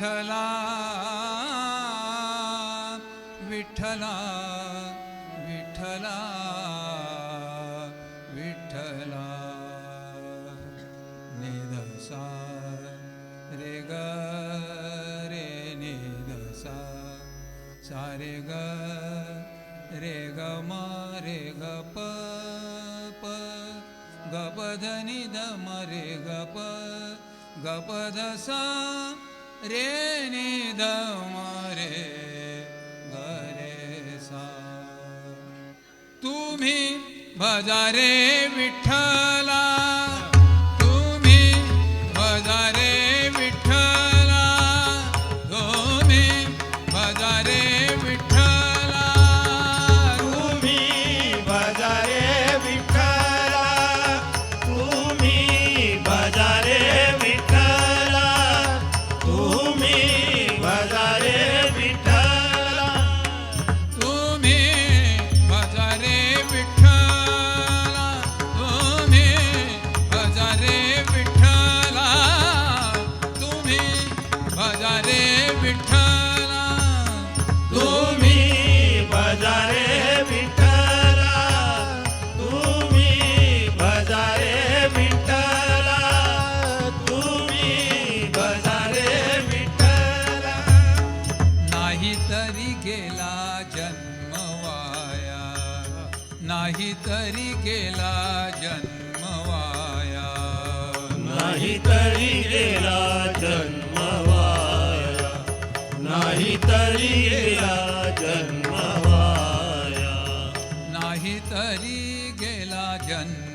विठ्ठला विठ्ठला विठ्ठला विठ्ठला. निदसा रे ग रे निदसा सा रे ग रे ग म रे ग प प. ग प ध नि ध म रे ग प. ग प ध सा रे नि ध रे ग सा। तुम्ही भजा रे विठ्ठला नाही तरी गेला जन्म वाया. नाही तरी गेला जन्म वाया. नाही तरी गेला जन्म वाया. नाही तरी गेला जन्म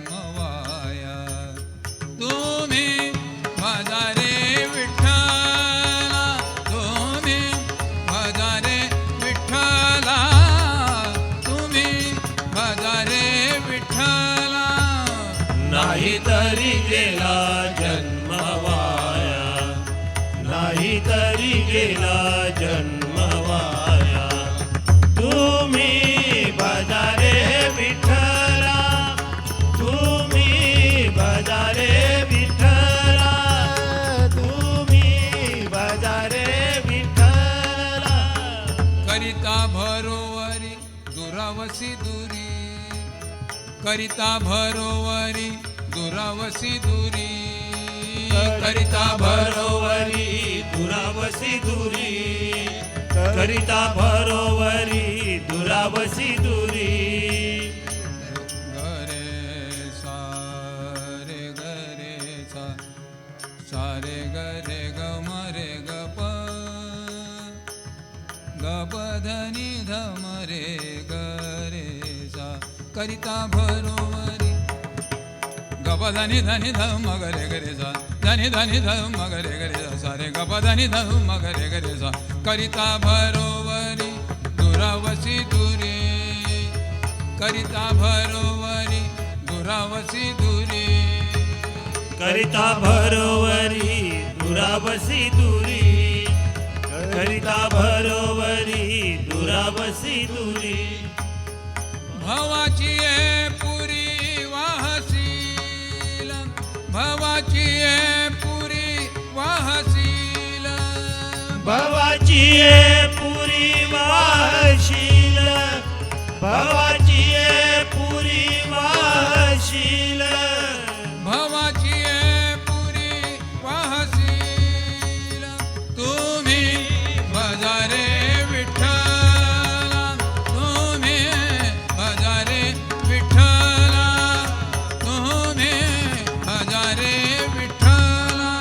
गेला जन्म वाया. तुम्ही बजारे विठ्ठला. तुम्ही बजारे विठ्ठला. तुम्ही बजारे विठ्ठला. करिता भरोवरी दुरावसी दुरी. करिता भरोवरी दुरावसी दुरी. करिता भरो करिता भरोवरी दुरावसी दुरी. गरे सा रे गरे सा सारे गरे ग म रे ग प. ग प रे गरे सा करिता भरोवरी. ग प धम गरे गरे सा ध नि ध नि ध म ग रे ग रे सा रे ग प ध. नि ध म ग रे ग रे सा करिता भरोवरी दुरावसी दुरी. करिता भरोवरी दुरावसी दुरी. करिता भरोवरी दुरावसी दुरी. करिता भरोवरी दुरावसी दुरी. भवाची पुरी वाहसील. भवाची भवाची पुरी वाशील. भवाची पुरी वाशील. भवाची पुरी वाहसील तुम्ही भजारे विठ्ठला. तुम्ही भजारे विठ्ठला. तुम्ही भजारे विठ्ठला.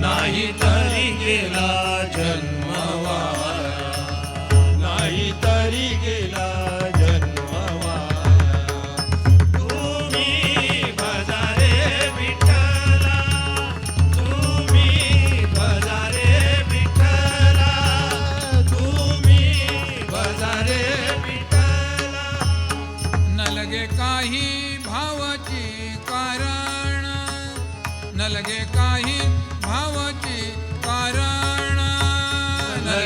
नाही तरी गेला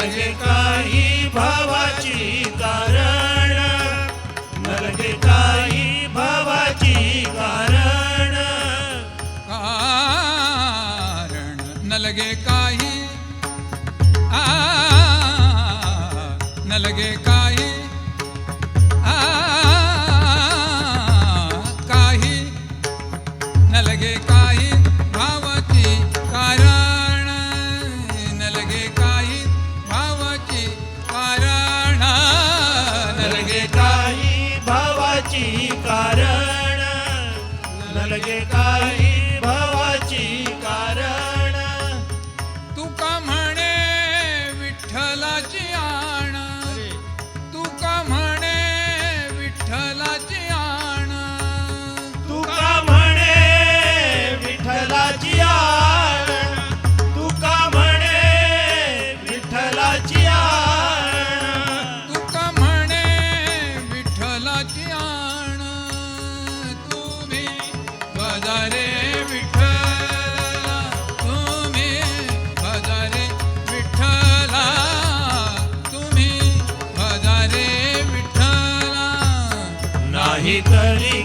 न तरी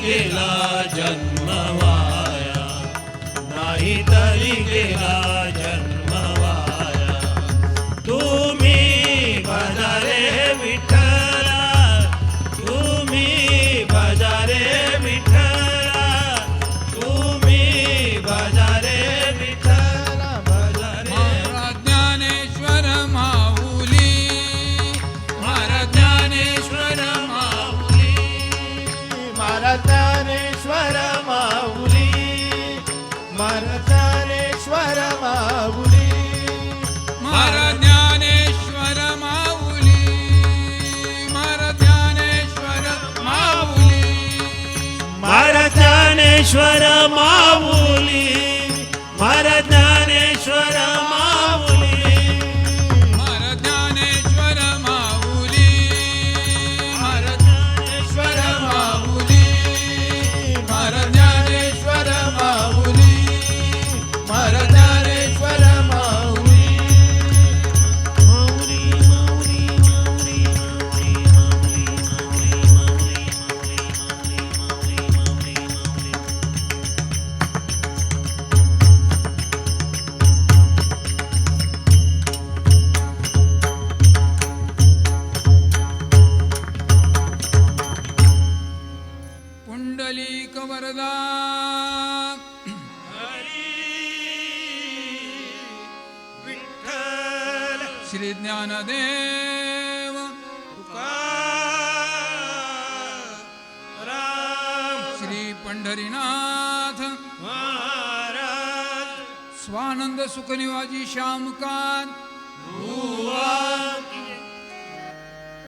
ಈಶ್ವರ ಮಾವು वरदा। विठ्ठल श्री ज्ञानदेव। राम श्री पंढरीनाथ। स्वानंद सुखनिवाजी श्यामकान भूवा